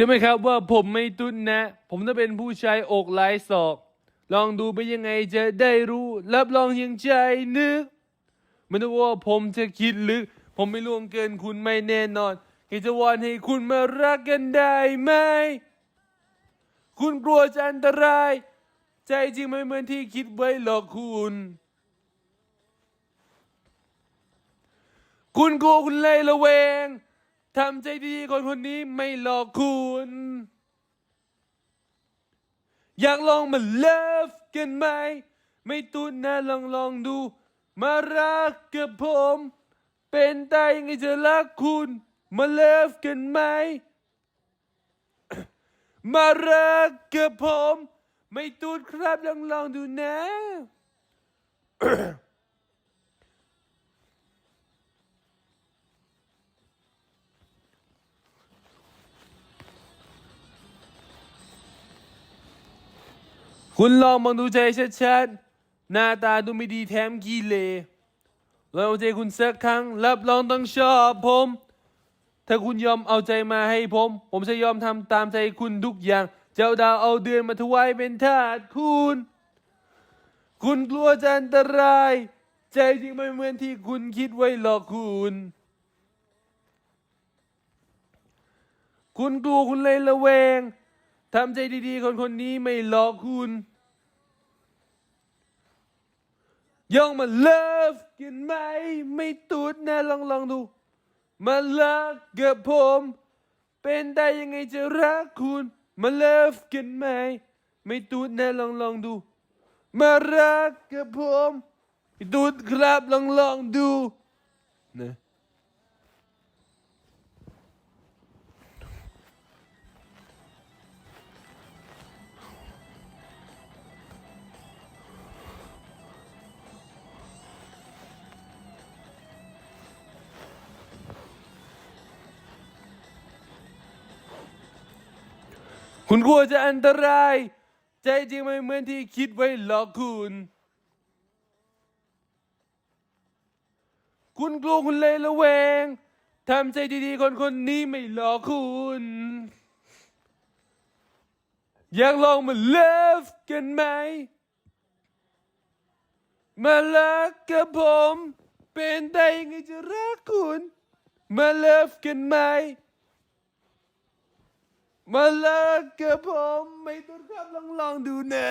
ชื่อไหมครับว่าผมไม่ตุ้นนะ ผมจะเป็นผู้ชายอกหลายศอก ลองดูไปยังไงจะได้รู้ รับรองยังใจนึกไมันว่าผมจะคิดลึก ผมไม่ล่วงเกินคุณไม่แน่นอนแค่จะวอนให้คุณมารักกันได้ไหม คุณกลัวจะอันตราย ใจจริงไม่เหมือนที่คิดไว้หรอกคุณ คุณกลัวคุณเลยระแวง ทำใจดีๆคนคนนี้ไม่หลอกคุณ อยากลองมาเลิฟกันไหม ไม่ตุนนะลองลองดู มารักกับผม เป็นตายยังไงจะรักคุณ มาเลิฟกันไหม มารักกับผม ไม่ตูดครับลองลองดูนะ คุณลองมองดูใจชัดๆหน้าตาดูไม่ดีแถมขี้เลลองเอาใจคุณสักครั้ง รับรองต้องชอบผม ถ้าคุณยอมเอาใจมาให้ผม ผมจะยอมทำตามใจคุณทุกอย่าง เจ้าดาวเอาเดือนมาถวายเป็นทาสคุณ คุณกลัวจะอันตราย ใจจริงไม่เหมือนที่คุณคิดไว้หรอกคุณ คุณกลัวคุณเลยระแวงทำใจดีๆ คนคนนี้ไม่หลอกคุณ ย่องมาเลิฟกันไหม ไม่ตูดนะลองลองดู มาลักกับผม เป็นได้ยังไงจะรักคุณ มาเลิฟกันไหม ไม่ตูดนะลองลองดู มารักกับผมไม่ตูดครับลองลองดูนะ คุณกลัวจะอันตราย ใจจริงไม่เหมือนที่คิดไว้หรอกคุณ คุณกลัวคุณเลยระแวงทำใจดีๆคนคนนี้ไม่หลอกคุณ อยากลองมาเลิฟกันไหม มารักกับผม เป็นได้ยังไงจะรักคุณ มาเลิฟกันไหม มาเลิกกับผมไม่ต้องครับลองลองดูนะ